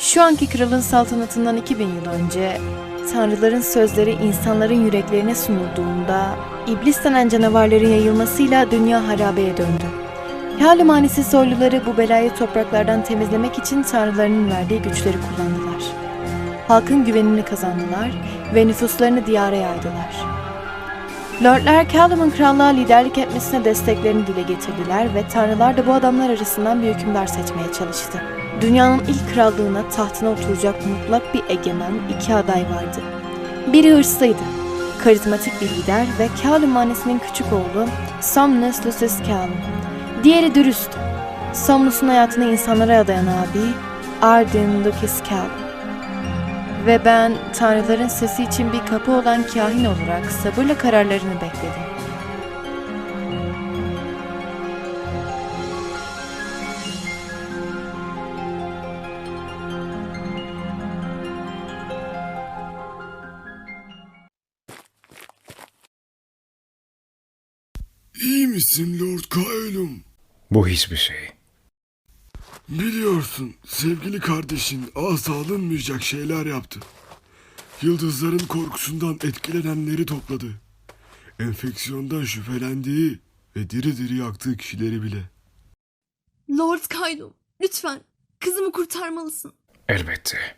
Şu anki kralın saltanatından 2000 yıl önce tanrıların sözleri insanların yüreklerine sunulduğunda iblis denen canavarların yayılmasıyla dünya harabeye döndü. Halumanisi soyluları bu belayı topraklardan temizlemek için tanrılarının verdiği güçleri kullandılar. Halkın güvenini kazandılar ve nüfuslarını diyara yaydılar. Lordlar Callum'un krallığa liderlik etmesine desteklerini dile getirdiler ve tanrılar da bu adamlar arasından bir hükümdar seçmeye çalıştı. Dünyanın ilk krallığına tahtına oturacak mutlak bir egemen iki aday vardı. Biri hırslıydı, karizmatik bir lider ve Callum hanesinin küçük oğlu Somnus Lucius Callum. Diğeri dürüsttü. Somnus'un hayatını insanlara adayan abi Arden Lucas Callum. Ve ben tanrıların sesi için bir kapı olan kahin olarak sabırla kararlarını bekledim. İyi misin Lord Kaelum? Bu hiçbir şey. Biliyorsun sevgili kardeşin ağza alınmayacak şeyler yaptı. Yıldızların korkusundan etkilenenleri topladı. Enfeksiyondan şüphelendiği ve diri diri yaktığı kişileri bile. Lord Kylo, lütfen kızımı kurtarmalısın. Elbette.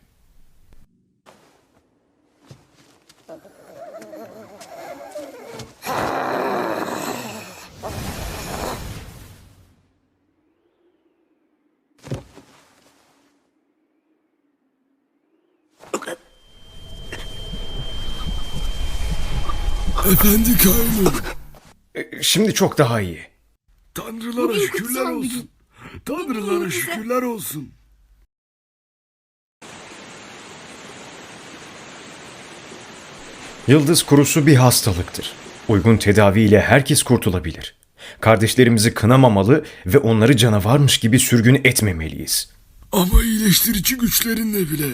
Efendi Kaelum, E, Şimdi çok daha iyi. tanrılara şükürler olsun. Tanrılara şükürler olsun. Yıldız kurusu bir hastalıktır. Uygun tedaviyle herkes kurtulabilir. Kardeşlerimizi kınamamalı ve onları canavarmış gibi sürgün etmemeliyiz. Ama iyileştirici güçlerinle bile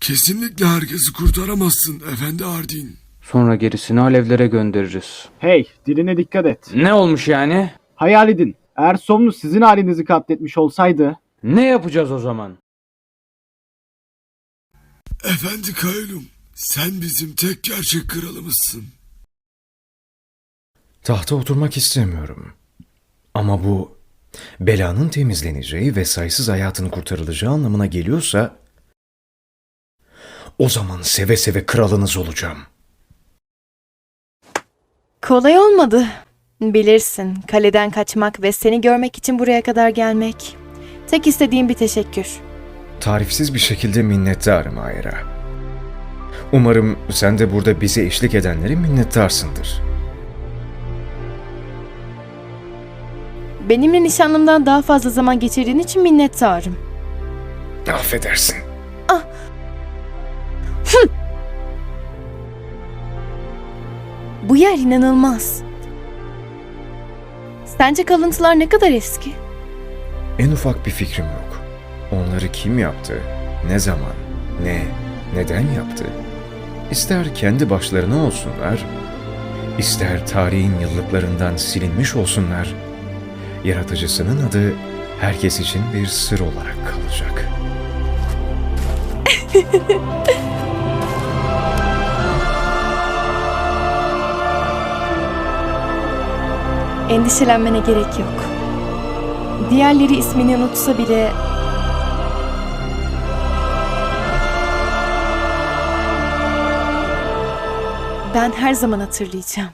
kesinlikle herkesi kurtaramazsın Efendi Ardin. Sonra gerisini alevlere göndeririz. Hey, diline dikkat et. Ne olmuş yani? Hayal edin. Eğer Somnus sizin halinizi katletmiş olsaydı, Ne yapacağız o zaman? Efendi Kaelum, sen bizim tek gerçek kralımızsın. Tahta oturmak istemiyorum. Ama bu belanın temizleneceği ve sayısız hayatın kurtarılacağı anlamına geliyorsa o zaman seve seve kralınız olacağım. Kolay olmadı. Bilirsin, kaleden kaçmak ve seni görmek için buraya kadar gelmek. Tek istediğim bir teşekkür. Tarifsiz bir şekilde minnettarım Ayra. Umarım sen de burada bize eşlik edenlere minnettarsındır. Benimle nişanlımdan daha fazla zaman geçirdiğin için minnettarım. Affedersin. Bu yer inanılmaz. Sence kalıntılar ne kadar eski? En ufak bir fikrim yok. Onları kim yaptı, ne zaman, ne, neden yaptı? İster kendi başlarına olsunlar, ister tarihin yıllıklarından silinmiş olsunlar, yaratıcısının adı herkes için bir sır olarak kalacak. Endişelenmene gerek yok. Diğerleri ismini unutsa bile ben her zaman hatırlayacağım.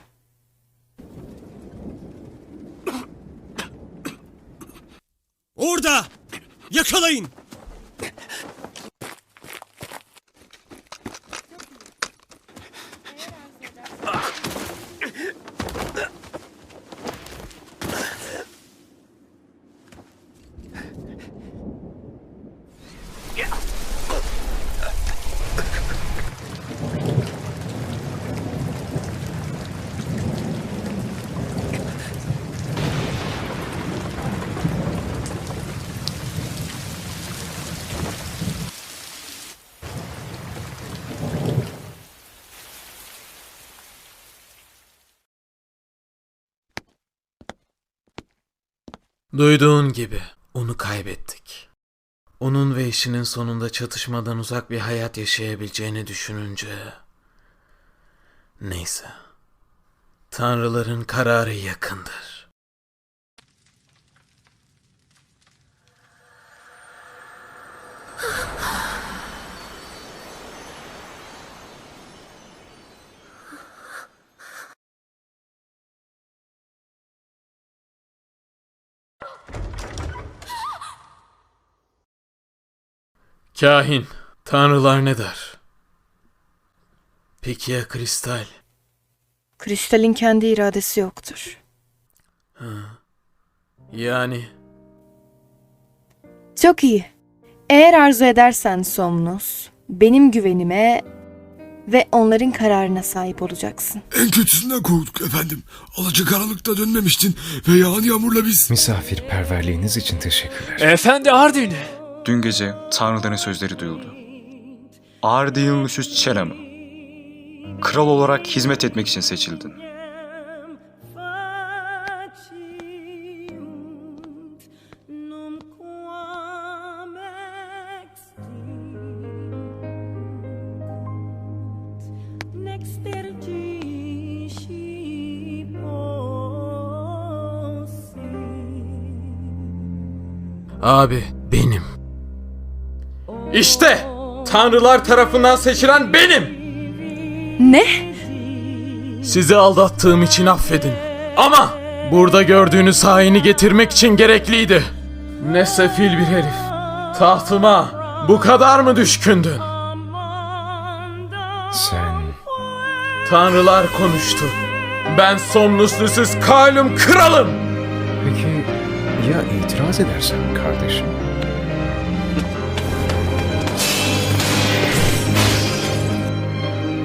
Orada! Yakalayın! Duyduğun gibi onu kaybettik. Onun ve eşinin sonunda çatışmadan uzak bir hayat yaşayabileceğini düşününce... Neyse. Tanrıların kararı yakındır. Kahin, tanrılar ne der? Peki ya kristal? Kristalin kendi iradesi yoktur. Yani Çok iyi. Eğer arzu edersen Somnus, benim güvenime ve onların kararına sahip olacaksın. En kötüsünden korktuk efendim. Alacakaranlıkta dönmemiştin ve yağan yağmurla biz... Misafirperverliğiniz için teşekkürler. Efendi Ardyn. Dün gece tanrıların sözleri duyuldu. Ardil Lucius Çelam'ı. Kral olarak hizmet etmek için seçildin. Abi benim. İşte tanrılar tarafından seçilen benim. Ne? Sizi aldattığım için affedin. Ama burada gördüğünüz haini getirmek için gerekliydi. Ne sefil bir herif. Tahtıma bu kadar mı düşkündün? Sen Tanrılar konuştu. Ben Somnus Lucius Kaelum kralım. peki ya itiraz edersen kardeşim?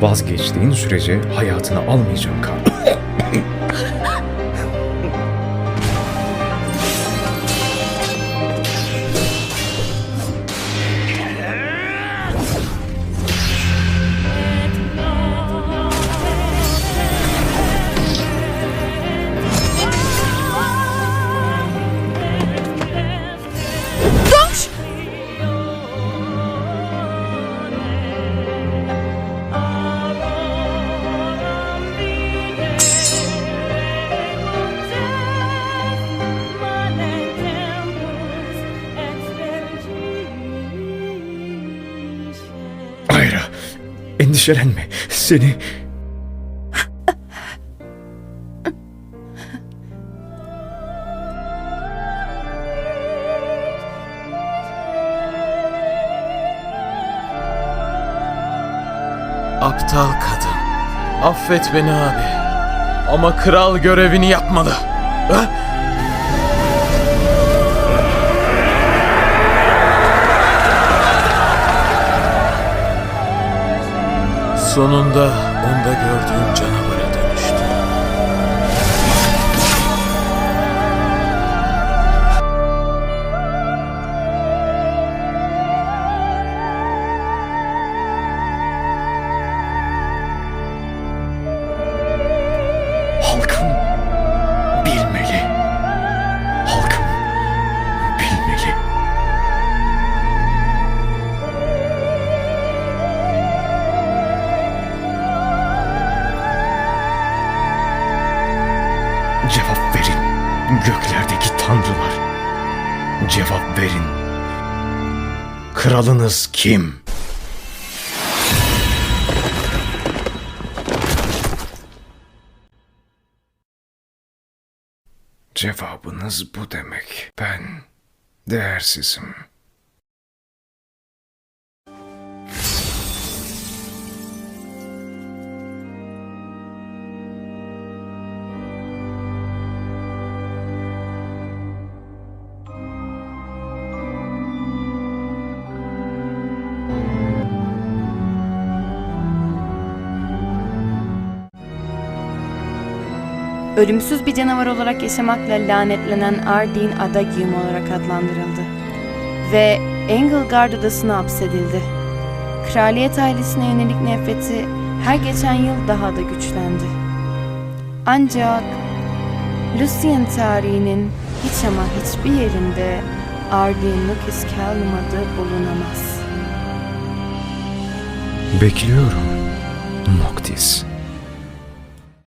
Vazgeçtiğin sürece hayatını almayacağım kardeşim. endişelenme. Seni Aptal kadın. Affet beni abi. Ama kral görevini yapmalı. Ha? Sonunda onda gördüğüm canavara Kralınız kim? Cevabınız bu demek. Ben değersizim. Ölümsüz bir canavar olarak yaşamakla lanetlenen Ardeen Adagium olarak adlandırıldı. Ve Engelgard adasına hapsedildi. Kraliyet ailesine yönelik nefreti her geçen yıl daha da güçlendi. Ancak Lucien tarihinin hiç ama hiçbir yerinde Ardin Nukis Kellum adı bulunamaz. Bekliyorum. Noctis.